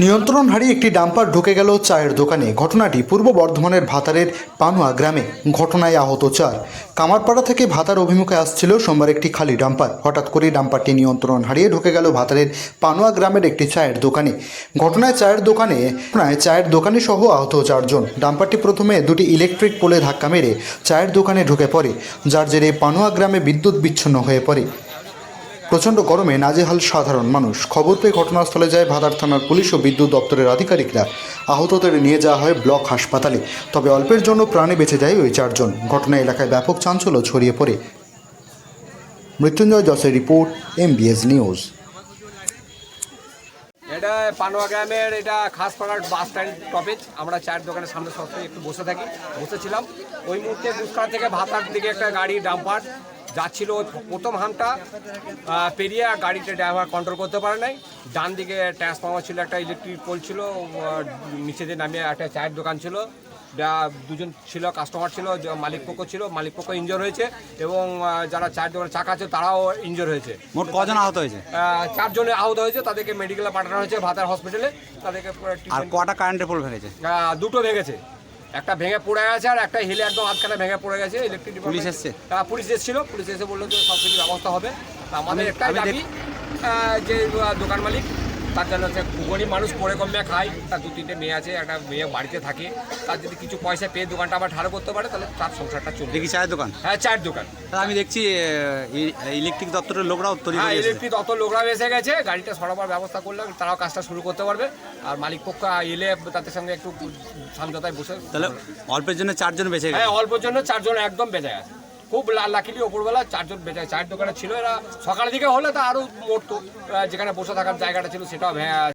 নিয়ন্ত্রণ হারিয়ে একটি ডাম্পার ঢুকে গেল চায়ের দোকানে। ঘটনাটি পূর্ব বর্ধমানের ভাতারের পানুয়া গ্রামে ঘটনায় আহত চার। কামারপাড়া থেকে ভাতার অভিমুখে আসছিল সোমবার একটি খালি ডাম্পার। হঠাৎ করেই ডাম্পারটি নিয়ন্ত্রণ হারিয়ে ঢুকে গেল ভাতারের পানুয়া গ্রামের একটি চায়ের দোকানে। ঘটনায় চায়ের দোকানে ঘটনায় চায়ের দোকানে সহ আহত চারজন। ডাম্পারটি প্রথমে দুটি ইলেকট্রিক পোলে ধাক্কা মেরে চায়ের দোকানে ঢুকে পড়ে, যার জেরে পানুয়া গ্রামে বিদ্যুৎ বিচ্ছিন্ন হয়ে পড়ে। প্রচণ্ড গরমে নাজেহাল সাধারণ মানুষ। খবর পেয়ে ঘটনাস্থলে যায় ভাদার থানার পুলিশ ও বিদ্যুৎ দপ্তরের আধিকারিকরা। আহতদের নিয়ে যাওয়া হয় ব্লক হাসপাতালে। তবে অল্পের জন্য প্রাণে বেঁচে যায় ওই চারজন। ঘটনা এলাকায় ব্যাপক চাঞ্চল্য ছড়িয়ে পড়ে। মৃত্যুঞ্জয় যশের রিপোর্ট এমবিএস নিউজ এটা পানোয়া গ্রামের এটা খাসপাড়ার বাস স্ট্যান্ড টপেজ। আমরা চায়ের দোকানের সামনে সবসময় একটু বসে থাকি। বসেছিলাম। ওই মুহূর্তে গুসকার থেকে ভাতার দিকে একটা গাড়ি ডাম্পার। যাচ্ছিল ওই প্রথম হামটা পেরিয়ে গাড়িতে ড্রাইভার কন্ট্রোল করতে পারে নাই। ডান দিকে ট্রান্সফর্মার ছিল একটা ইলেকট্রিক পোল ছিল নিচে দিয়ে নামিয়ে একটা চায়ের দোকান ছিল। দুজন ছিল কাস্টমার ছিল মালিক পক্ষ ছিল মালিক পক্ষ ইনজোর হয়েছে এবং যারা চায়ের দোকানে চাকা আছে তারাও ইনজোর হয়েছে। মোট কজন আহত হয়েছে? চারজনে আহত হয়েছে তাদেরকে মেডিকেলে পাঠানো হয়েছে ভাতার হসপিটালে তাদেরকে আর কটা কারেন্টের পোল ভেঙেছে? দুটো ভেঙেছে। একটা ভেঙে পড়ে গেছে আর একটা হিলে একদম হাতখানে ভেঙে পড়ে গেছে ইলেকট্রিক পুলিশ এসছে? পুলিশ এসেছিল পুলিশ এসে বলল যে সব কিছু ব্যবস্থা হবে আমাদের আমি- একটাই দাবি যে দোকান মালিক তার জন্য হচ্ছে গরিব মানুষ পরে কমে খায়। তার দু তিনটে মেয়ে আছে একটা মেয়ে বাড়িতে থাকে। তার যদি কিছু পয়সা পেয়ে দোকানটা আবার ঠাড়ো করতে পারে তাহলে তার সংসারটা চলবে। দেখি চায়ের দোকান? হ্যাঁ চায়ের দোকান। আমি দেখছি ইলেকট্রিক দপ্তরের লোকরাও তৈরি হ্যাঁ ইলেকট্রিক অত লোকরা এসে গেছে গাড়িটা সরাবার ব্যবস্থা করলে তারাও কাজটা শুরু করতে পারবে। আর মালিক পক্ষ এলে তাদের সঙ্গে একটু সমঝোতায় বসে তাহলে অল্পের জন্য চারজন বেঁচে গেছে। হ্যাঁ অল্পের জন্য চারজন একদম বেঁচে গেছে। খুব লাকিলি ওপরবেলা চারজন বেঁচে চায়ের দোকানে ছিল এরা। সকালের দিকে হলে তা আরও মরতো যেখানে বসে থাকার জায়গাটা ছিল সেটাও